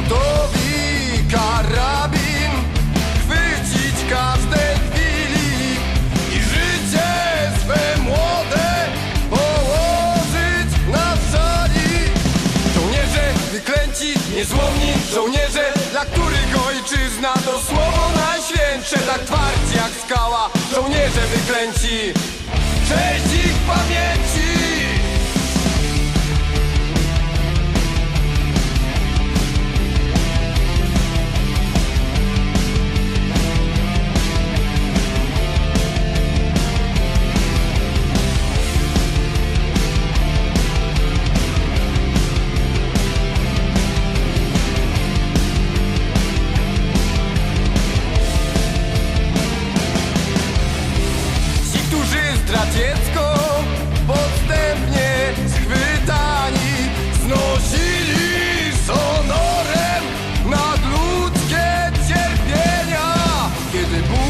Gotowi karabin chwycić każde chwili i życie swe młode położyć na szali. Żołnierze wyklęci, niezłomni żołnierze, dla których ojczyzna to słowo najświętsze, tak twarci jak skała, żołnierze wyklęci. des bouts.